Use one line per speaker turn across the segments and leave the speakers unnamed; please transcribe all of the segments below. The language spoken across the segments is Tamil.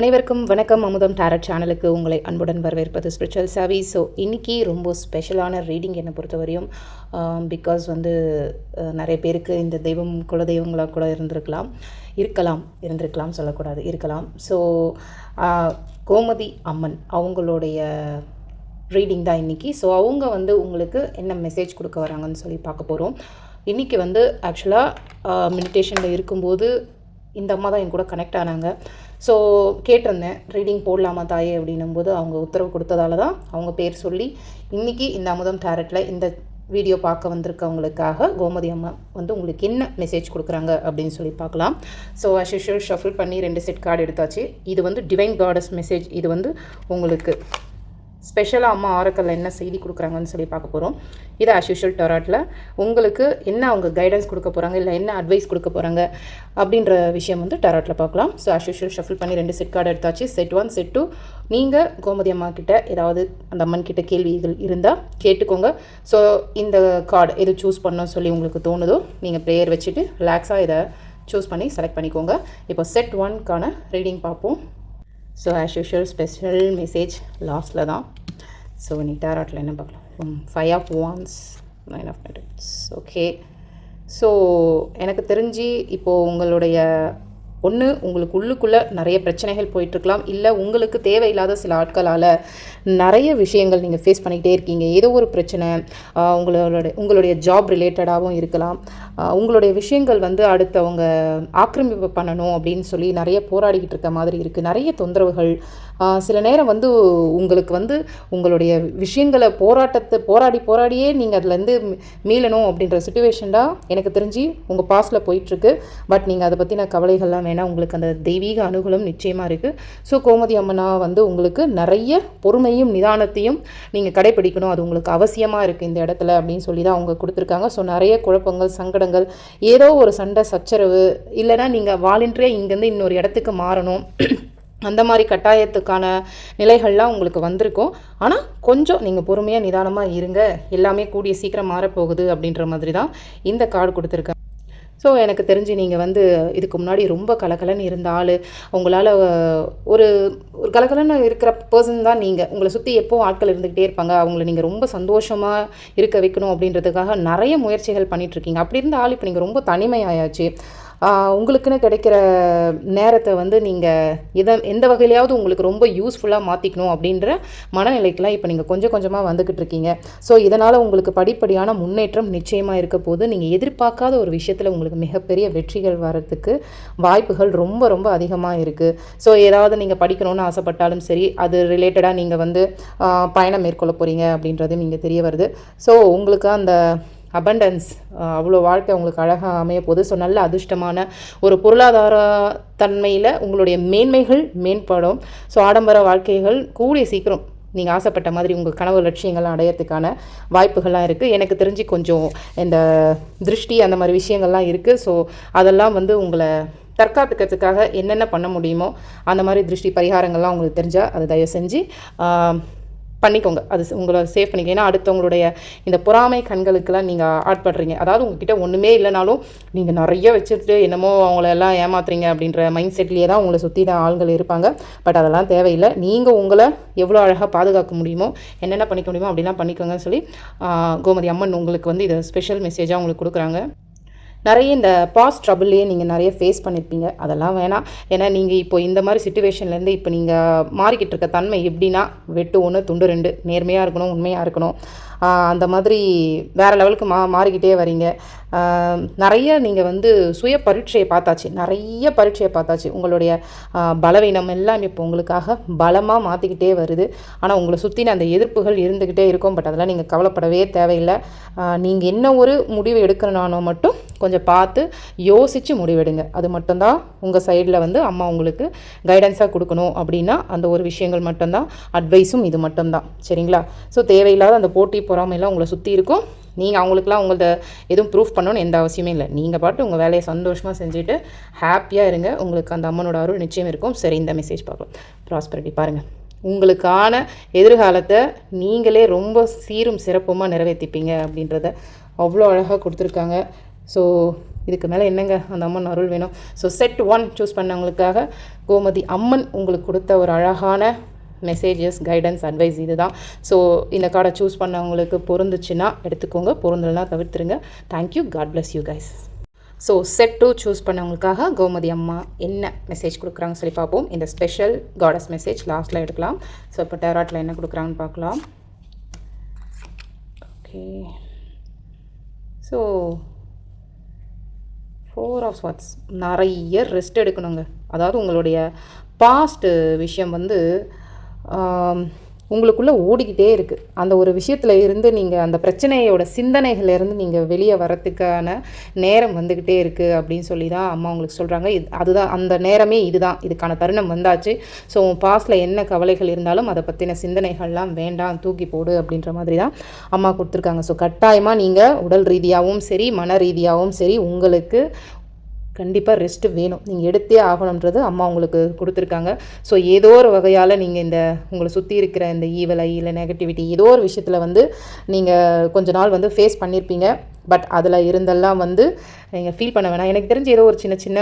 அனைவருக்கும் வணக்கம். அமுதம் டேரட் சேனலுக்கு உங்களை அன்புடன் வரவேற்பது ஸ்பிரிச்சுவல் சாவி. ஸோ இன்றைக்கி ரொம்ப ஸ்பெஷலான ரீடிங் என்னை பொறுத்தவரையும் பிகாஸ் வந்து நிறைய பேருக்கு இந்த தெய்வம் குலதெய்வங்களாக கூட இருந்திருக்கலாம். இருக்கலாம் இருந்திருக்கலாம் சொல்லக்கூடாது இருக்கலாம். ஸோ கோமதி அம்மன் அவங்களுடைய ரீடிங் தான் இன்றைக்கி ஸோ அவங்க வந்து உங்களுக்கு என்ன மெசேஜ் கொடுக்க வராங்கன்னு சொல்லி பார்க்க போகிறோம் இன்றைக்கி வந்து ஆக்சுவலாக மெடிடேஷனில் இருக்கும்போது இந்த அம்மா தான் என் கூட கனெக்ட் ஆனாங்க. ஸோ கேட்டிருந்தேன் ரீடிங் போடலாமா தாயே? அப்படின்னும்போது அவங்க உத்தரவு கொடுத்ததால தான் அவங்க பேர் சொல்லி இன்றைக்கி இந்த அமுதம் டேரட்டில் இந்த வீடியோ பார்க்க வந்திருக்கவங்களுக்காக கோமதி அம்மா வந்து உங்களுக்கு என்ன மெசேஜ் கொடுக்குறாங்க அப்படின்னு சொல்லி பார்க்கலாம். ஸோ அஷிஷுவல் ஷஃபில் பண்ணி ரெண்டு செட் கார்டு எடுத்தாச்சு. இது வந்து டிவைன் காடஸ் மெசேஜ் இது வந்து உங்களுக்கு ஸ்பெஷலாக அம்மா ஆரக்கல்ல என்ன செய்தி கொடுக்குறாங்கன்னு சொல்லி பார்க்க போகிறோம் இது அஸ்யூஷுவல் டொராட்டில் உங்களுக்கு என்ன அவங்க கைடன்ஸ் கொடுக்க போகிறாங்க இல்லை என்ன அட்வைஸ் கொடுக்க போகிறாங்க அப்படின்ற விஷயம் வந்து டொராட்டில் பார்க்கலாம். ஸோ அஸ்யூஷுவல் ஷஃபில் பண்ணி ரெண்டு செட் கார்டு எடுத்தாச்சு. செட் ஒன் செட் டூ நீங்கள் கோமதி அம்மா கிட்ட ஏதாவது அந்த அம்மன் கிட்ட கேள்விகள் இருந்தால் கேட்டுக்கோங்க. ஸோ இந்த கார்டு எது சூஸ் பண்ணோம் சொல்லி உங்களுக்கு தோணுதோ நீங்கள் ப்ரேயர் வச்சுட்டு ரிலாக்ஸாக இதை சூஸ் பண்ணி செலக்ட் பண்ணிக்கோங்க. இப்போ செட் ஒன்க்கான ரீடிங் பார்ப்போம். So as usual special message லாஸ்ட்டில் தான். ஸோ நீ டேராட்டில் என்ன பார்க்கலாம்? Five of wands nine of minutes okay so எனக்கு தெரிஞ்சு இப்போது உங்களுடைய ஒன்று உங்களுக்கு உள்ளுக்குள்ளே நிறைய பிரச்சனைகள் போயிட்டுருக்கலாம். இல்லை உங்களுக்கு தேவையில்லாத சில ஆட்களால் நிறைய விஷயங்கள் நீங்கள் ஃபேஸ் பண்ணிக்கிட்டே இருக்கீங்க. ஏதோ ஒரு பிரச்சனை உங்களோட உங்களுடைய ஜாப் ரிலேட்டடாகவும் இருக்கலாம். உங்களுடைய விஷயங்கள் வந்து அடுத்தவங்க ஆக்கிரமிப்பு பண்ணணும் அப்படின்னு சொல்லி நிறைய போராடிக்கிட்டு இருக்க மாதிரி இருக்குது நிறைய தொந்தரவுகள். சில நேரம் வந்து உங்களுக்கு வந்து உங்களுடைய விஷயங்களை போராட்டத்தை போராடி போராடியே நீங்கள் அதுலேருந்து மீளணும் அப்படின்ற சுச்சுவேஷன் தான் எனக்கு தெரிஞ்சு உங்கள் பாஸில் போயிட்டுருக்கு. பட் நீங்கள் அதை பற்றின கவலைகள்லாம் ஏன்னா உங்களுக்கு அந்த தெய்வீக அனுகூலம் நிச்சயமாக இருக்குது ஸோ கோமதி அம்மனா வந்து உங்களுக்கு நிறைய பொறுமையும் நிதானத்தையும் நீங்கள் கடைப்பிடிக்கணும் அது உங்களுக்கு அவசியமாக இருக்குது இந்த இடத்துல அப்படின்னு சொல்லி தான் அவங்க கொடுத்துருக்காங்க. ஸோ நிறைய குழப்பங்கள் சங்கடங்கள் ஏதோ ஒரு சண்டை சச்சரவு இல்லைன்னா நீங்கள் வாலண்டியாக இங்கேருந்து இன்னொரு இடத்துக்கு மாறணும். அந்த மாதிரி கட்டாயத்துக்கான நிலைகள்லாம் உங்களுக்கு வந்திருக்கும். ஆனால் கொஞ்சம் நீங்கள் பொறுமையாக நிதானமாக இருங்க. எல்லாமே கூடிய சீக்கிரம் மாறப்போகுது அப்படின்ற மாதிரி தான் இந்த கார்டு கொடுத்துருக்காங்க. ஸோ எனக்கு தெரிஞ்சு நீங்கள் வந்து இதுக்கு முன்னாடி ரொம்ப கலகலன்னு இருந்த ஆள் உங்களால் ஒரு ஒரு கலகலன்னு இருக்கிற பர்சன் தான் நீங்கள் உங்களை சுற்றி எப்போ ஆட்கள் இருந்துக்கிட்டே இருப்பாங்க. அவங்கள நீங்கள் ரொம்ப சந்தோஷமாக இருக்க வைக்கணும் அப்படின்றதுக்காக நிறைய முயற்சிகள் பண்ணிகிட்ருக்கீங்க அப்படி இருந்த ஆள் இப்போ நீங்கள் ரொம்ப தனிமையாயாச்சு. உங்களுக்குன்னு கிடைக்கிற நேரத்தை வந்து நீங்கள் இதை எந்த வகையிலையாவது உங்களுக்கு ரொம்ப யூஸ்ஃபுல்லாக மாற்றிக்கணும் அப்படின்ற மனநிலைக்கெலாம் இப்போ நீங்கள் கொஞ்சம் கொஞ்சமாக வந்துக்கிட்டு இருக்கீங்க. ஸோ இதனால் உங்களுக்கு படிப்படியான முன்னேற்றம் நிச்சயமாக இருக்க போது நீங்கள் எதிர்பார்க்காத ஒரு விஷயத்தில் உங்களுக்கு மிகப்பெரிய வெற்றிகள் வர்றதுக்கு வாய்ப்புகள் ரொம்ப ரொம்ப அதிகமாக இருக்குது ஸோ ஏதாவது நீங்கள் படிக்கணும்னு ஆசைப்பட்டாலும் சரி அது ரிலேட்டடாக நீங்கள் வந்து பயணம் மேற்கொள்ள போகிறீங்க அப்படின்றதும் நீங்கள் தெரிய வருது. ஸோ உங்களுக்கு அந்த அபண்டன்ஸ் அவ்வளோ வாழ்க்கை உங்களுக்கு அழகாக அமைய போகுது. ஸோ நல்ல அதிர்ஷ்டமான ஒரு பொருளாதார தன்மையில் உங்களுடைய மேன்மைகள் மேம்படும். ஸோ ஆடம்பர வாழ்க்கைகள் கூடிய சீக்கிரம் நீங்கள் ஆசைப்பட்ட மாதிரி உங்கள் கனவு லட்சியங்கள்லாம் அடையறதுக்கான வாய்ப்புகள்லாம் இருக்குது எனக்கு தெரிஞ்சு கொஞ்சம் இந்த திருஷ்டி அந்த மாதிரி விஷயங்கள்லாம் இருக்குது ஸோ அதெல்லாம் வந்து உங்களை தற்காத்துக்கிறதுக்காக என்னென்ன பண்ண முடியுமோ அந்த மாதிரி திருஷ்டி பரிகாரங்கள்லாம் உங்களுக்கு தெரிஞ்சால் அதை தயவு செஞ்சு பண்ணிக்கோங்க. அது உங்களை சேவ் பண்ணிக்க. ஏன்னா அடுத்தவங்களுடைய இந்த பொறாமை கண்களுக்கெல்லாம் நீங்கள் ஆட்படுறீங்க அதாவது உங்ககிட்ட ஒன்றுமே இல்லைனாலும் நீங்கள் நிறைய வச்சுட்டு என்னமோ அவங்கள எல்லாம் ஏமாத்துறீங்க அப்படின்ற மைண்ட் செட்லேயே தான் உங்களை சுற்றின தான் ஆள்கள் இருப்பாங்க. பட் அதெல்லாம் தேவையில்லை. நீங்கள் உங்களை எவ்வளோ அழகாக பாதுகாக்க முடியுமோ என்னென்ன பண்ணிக்க முடியுமோ அப்படிலாம் பண்ணிக்கோங்கன்னு சொல்லி கோமதி அம்மன் உங்களுக்கு வந்து இதை ஸ்பெஷல் மெசேஜாக உங்களுக்கு கொடுக்குறாங்க. நிறைய இந்த பாஸ்ட் ட்ரபிள்லேயே நீங்கள் நிறைய ஃபேஸ் பண்ணியிருப்பீங்க அதெல்லாம் வேணாம். ஏன்னா நீங்கள் இப்போ இந்த மாதிரி சுச்சுவேஷன்லேருந்து இப்போ நீங்கள் மாறிக்கிட்டு இருக்க தன்மை எப்படின்னா வெட்டு ஒன்று துண்டு ரெண்டு நேர்மையாக இருக்கணும் உண்மையாக இருக்கணும். அந்த மாதிரி வேறு லெவலுக்கு மா மாறிக்கிட்டே வரீங்க. நிறைய நீங்கள் வந்து சுய பரீட்சையை பார்த்தாச்சு. நிறைய பரீட்சையை பார்த்தாச்சு. உங்களுடைய பலவீனம் எல்லாம் இப்போ உங்களுக்காக பலமாக மாற்றிக்கிட்டே வருது. ஆனால் உங்களை சுற்றின அந்த எதிர்ப்புகள் இருந்துக்கிட்டே இருக்கும். பட் அதெல்லாம் நீங்கள் கவலைப்படவே தேவையில்லை. நீங்கள் என்ன ஒரு முடிவு எடுக்கிறனானோ மட்டும் கொஞ்சம் பார்த்து யோசித்து முடிவெடுங்க. அது மட்டும்தான் உங்கள் சைடில் வந்து அம்மா உங்களுக்கு கைடன்ஸாக கொடுக்கணும் அப்படின்னா அந்த ஒரு விஷயங்கள் மட்டும்தான் அட்வைஸும் இது மட்டும்தான். சரிங்களா? ஸோ தேவையில்லாத அந்த போட்டி பொறாமையெல்லாம் உங்களை சுற்றி இருக்கும். நீங்கள் அவங்களுக்குலாம் உங்கள்ட்ட எதுவும் ப்ரூஃப் பண்ணணும்னு எந்த அவசியமே இல்லை. நீங்கள் பாட்டு உங்கள் வேலையை சந்தோஷமாக செஞ்சுட்டு ஹாப்பியாக இருங்க. உங்களுக்கு அந்த அம்மனோட அருள் நிச்சயம் இருக்கும். சரி இந்த மெசேஜ் பார்க்கலாம். ப்ராஸ்பரிட்டி பாருங்கள் உங்களுக்கான எதிர்காலத்தை நீங்களே ரொம்ப சீரும் சிறப்புமாக நிறைவேற்றிப்பீங்க அப்படின்றத அவ்வளோ அழகாக கொடுத்துருக்காங்க. ஸோ இதுக்கு மேலே என்னங்க அந்த அம்மன் அருள் வேணும்? ஸோ செட் ஒன் சூஸ் பண்ணவங்களுக்காக கோமதி அம்மன் உங்களுக்கு கொடுத்த ஒரு அழகான மெசேஜஸ் கைடன்ஸ் அட்வைஸ் இது தான் ஸோ இந்த கார்டை சூஸ் பண்ணவங்களுக்கு பொருந்துச்சுன்னா எடுத்துக்கோங்க. பொருந்தலைன்னா தவிர்த்துருங்க. Thank you god bless you guys so set two choose பண்ணவங்களுக்காக Gomathi அம்மா என்ன மெசேஜ் கொடுக்குறாங்கன்னு சொல்லி பார்ப்போம். இந்த ஸ்பெஷல் காடஸ் மெசேஜ் லாஸ்ட்டில் எடுக்கலாம். ஸோ இப்போ டேராட்டில் என்ன கொடுக்குறாங்கன்னு பார்க்கலாம். Okay so four of squats நிறைய ரெஸ்ட் எடுக்கணுங்க. அதாவது உங்களுடைய பாஸ்ட்டு விஷயம் வந்து உங்களுக்குள்ளே ஓடிக்கிட்டே இருக்குது அந்த ஒரு விஷயத்தில் இருந்து நீங்கள் அந்த பிரச்சனையோட சிந்தனைகள்லேருந்து நீங்கள் வெளியே வரத்துக்கான நேரம் வந்துக்கிட்டே இருக்குது அப்படின்னு சொல்லி தான் அம்மா உங்களுக்கு சொல்கிறாங்க இது அதுதான் அந்த நேரமே இதுதான். இதுக்கான தருணம் வந்தாச்சு. ஸோ உன் பாஸ்டில் என்ன கவலைகள் இருந்தாலும் அதை பற்றின சிந்தனைகள்லாம் வேண்டாம் தூக்கி போடு அப்படின்ற மாதிரி தான் அம்மா கொடுத்துருக்காங்க. ஸோ கட்டாயமாக நீங்கள் உடல் ரீதியாகவும் சரி மன ரீதியாகவும் சரி உங்களுக்கு கண்டிப்பாக ரெஸ்ட்டு வேணும். நீங்கள் எடுத்தே ஆகணுன்றது அம்மா உங்களுக்கு கொடுத்துருக்காங்க. ஸோ ஏதோ ஒரு வகையால் நீங்கள் இந்த உங்களை சுற்றி இருக்கிற இந்த ஈவலை இல்லை நெகட்டிவிட்டி ஏதோ ஒரு விஷயத்தில் வந்து நீங்கள் கொஞ்ச நாள் வந்து ஃபேஸ் பண்ணியிருப்பீங்க பட் அதில் இருந்தெல்லாம் வந்து நீங்கள் ஃபீல் பண்ண வேணாம். எனக்கு தெரிஞ்சு ஏதோ ஒரு சின்ன சின்ன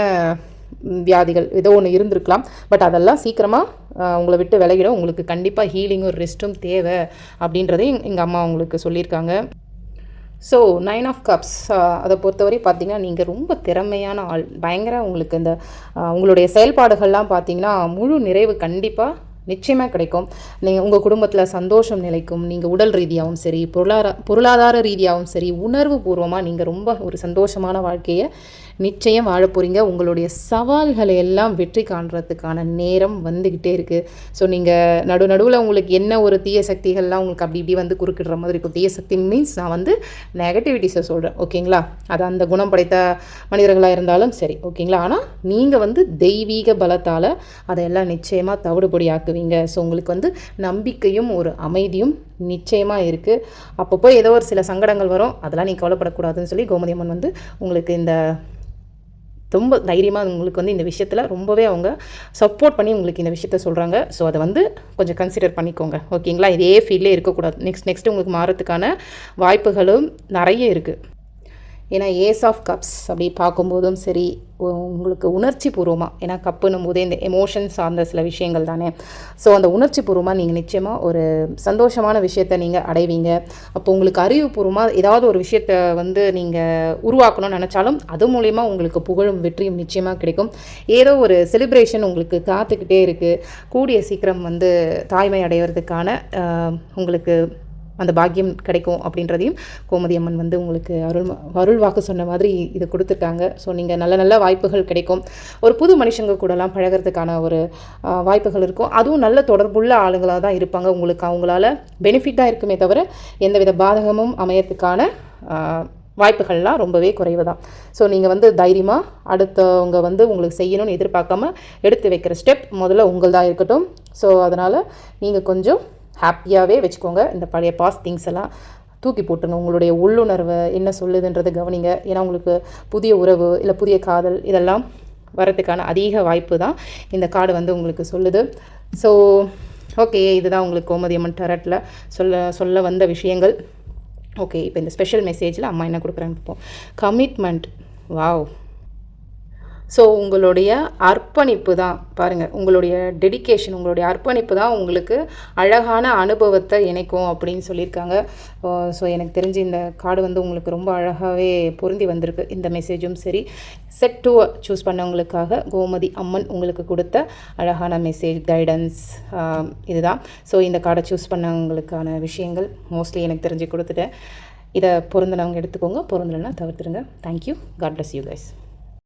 வியாதிகள் ஏதோ ஒன்று இருந்திருக்கலாம். பட் அதெல்லாம் சீக்கிரமாக உங்களை விட்டு விலகிடும். உங்களுக்கு கண்டிப்பாக ஹீலிங்கும் ரெஸ்ட்டும் தேவை அப்படின்றதையும் எங்கள் அம்மா உங்களுக்கு சொல்லியிருக்காங்க. ஸோ நைன் ஆஃப் கப்ஸ் அதை பொறுத்தவரை பார்த்தீங்கன்னா நீங்கள் ரொம்ப திறமையான ஆள். பயங்கர உங்களுக்கு இந்த uh, உங்களுடைய செயல்பாடுகள்லாம் பார்த்தீங்கன்னா முழு நிறைவு கண்டிப்பாக நிச்சயமாக கிடைக்கும். நீங்கள் உங்கள் குடும்பத்தில் சந்தோஷம் நிலைக்கும் நீங்கள் உடல் ரீதியாகவும் சரி பொருளாதார பொருளாதார ரீதியாகவும் சரி உணர்வு பூர்வமாக நீங்கள் ரொம்ப ஒரு சந்தோஷமான வாழ்க்கையை நிச்சயம் வாழ போகிறீங்க உங்களுடைய சவால்களை எல்லாம் வெற்றி காண்றதுக்கான நேரம் வந்துக்கிட்டே இருக்குது ஸோ நீங்கள் நடு நடுவில் உங்களுக்கு என்ன ஒரு தீய சக்திகள்லாம் உங்களுக்கு அப்படி இப்படி வந்து குறுக்கிடுற மாதிரி இருக்கும். தீய சக்தி மீன்ஸ் நான் வந்து நெகட்டிவிட்டிஸை சொல்கிறேன் ஓகேங்களா? அது அந்த குணம் படைத்த மனிதர்களாக இருந்தாலும் சரி. ஓகேங்களா? ஆனால் நீங்கள் வந்து தெய்வீக பலத்தால் அதையெல்லாம் நிச்சயமாக தவிடுபடி ஆக்குவீங்க ஸோ உங்களுக்கு வந்து நம்பிக்கையும் ஒரு அமைதியும் நிச்சயமாக இருக்குது அப்பப்போ ஏதோ ஒரு சில சங்கடங்கள் வரும். அதெல்லாம் நீ கவலைப்படக்கூடாதுன்னு சொல்லி கோமதி அம்மன் வந்து உங்களுக்கு இந்த ரொம்ப தைரியமாக உங்களுக்கு வந்து இந்த விஷயத்தில் ரொம்பவே அவங்க சப்போர்ட் பண்ணி உங்களுக்கு இந்த விஷயத்த சொல்கிறாங்க ஸோ அதை வந்து கொஞ்சம் கன்சிடர் பண்ணிக்கோங்க. ஓகேங்களா இதே ஃபீல்டே இருக்கக்கூடாது. நெக்ஸ்ட் நெக்ஸ்ட் உங்களுக்கு மாறத்துக்கான வாய்ப்புகளும் நிறைய இருக்குது ஏன்னா ஏஸ் ஆஃப் கப்ஸ் அப்படி பார்க்கும்போதும் சரி உங்களுக்கு உணர்ச்சி பூர்வமாக ஏன்னா கப்புன்னும் போதே இந்த எமோஷன் சார்ந்த சில விஷயங்கள் தானே. ஸோ அந்த உணர்ச்சி பூர்வமாக நீங்கள் நிச்சயமாக ஒரு சந்தோஷமான விஷயத்தை நீங்கள் அடைவீங்க. அப்போ உங்களுக்கு அறிவுபூர்வமாக ஏதாவது ஒரு விஷயத்தை வந்து நீங்கள் உருவாக்கணும்னு நினச்சாலும் அது மூலயமா உங்களுக்கு புகழும் வெற்றியும் நிச்சயமாக கிடைக்கும். ஏதோ ஒரு செலிப்ரேஷன் உங்களுக்கு காத்துக்கிட்டே இருக்குது கூடிய சீக்கிரம் வந்து தாய்மை அடைவதற்கான உங்களுக்கு அந்த பாக்கியம் கிடைக்கும் அப்படின்றதையும் கோமதி அம்மன் வந்து உங்களுக்கு அருள் அருள் வாக்கு சொன்ன மாதிரி இது கொடுத்துருக்காங்க. ஸோ நீங்கள் நல்ல நல்ல வாய்ப்புகள் கிடைக்கும். ஒரு புது மனுஷங்க கூடலாம் பழகிறதுக்கான ஒரு வாய்ப்புகள் இருக்கும். அதுவும் நல்ல தொடர்புள்ள ஆளுங்களாக தான் இருப்பாங்க. உங்களுக்கு அவங்களால பெனிஃபிட்டாக இருக்குமே தவிர எந்தவித பாதகமும் அமையறதுக்கான வாய்ப்புகள்லாம் ரொம்பவே குறைவு தான் ஸோ நீங்கள் வந்து தைரியமாக அடுத்தவங்க வந்து உங்களுக்கு செய்யணும்னு எதிர்பார்க்காம எடுத்து வைக்கிற ஸ்டெப் முதல்ல உங்கள்தான் இருக்கட்டும். ஸோ அதனால் நீங்கள் கொஞ்சம் ஹாப்பியாகவே வச்சுக்கோங்க. இந்த பழைய பாஸ் திங்ஸ் எல்லாம் தூக்கி போட்டுருங்க. உங்களுடைய உள்ளுணர்வை என்ன சொல்லுதுன்றதை கவனிங்க. ஏன்னா உங்களுக்கு புதிய உறவு இல்லை புதிய காதல் இதெல்லாம் வரத்துக்கான அதிக வாய்ப்பு தான் இந்த கார்டு வந்து உங்களுக்கு சொல்லுது. ஸோ ஓகே இதுதான் உங்களுக்கு கோமதியம்மன் டரட்டில் சொல்ல சொல்ல வந்த விஷயங்கள். ஓகே இப்போ இந்த ஸ்பெஷல் மெசேஜில் அம்மா என்ன கொடுக்குறான்னு பார்ப்போம். கமிட்மெண்ட் வாவ் ஸோ உங்களுடைய அர்ப்பணிப்பு தான். பாருங்கள் உங்களுடைய டெடிகேஷன் உங்களுடைய அர்ப்பணிப்பு தான் உங்களுக்கு அழகான அனுபவத்தை இணைக்கும் அப்படின்னு சொல்லியிருக்காங்க. ஸோ எனக்கு தெரிஞ்சு இந்த கார்டு வந்து உங்களுக்கு ரொம்ப அழகாகவே பொருந்தி வந்திருக்கு. இந்த மெசேஜும் சரி. செட் டூ சூஸ் பண்ணவங்களுக்காக கோமதி அம்மன் உங்களுக்கு கொடுத்த அழகான மெசேஜ் கைடன்ஸ் இதுதான். ஸோ இந்த கார்டை சூஸ் பண்ணவங்களுக்கான விஷயங்கள் மோஸ்ட்லி எனக்கு தெரிஞ்சு கொடுத்துட்டேன். இதை பொருந்தினவங்க எடுத்துக்கோங்க. பொருந்தலைன்னா தவிர்த்துருங்க. Thank you god bless you guys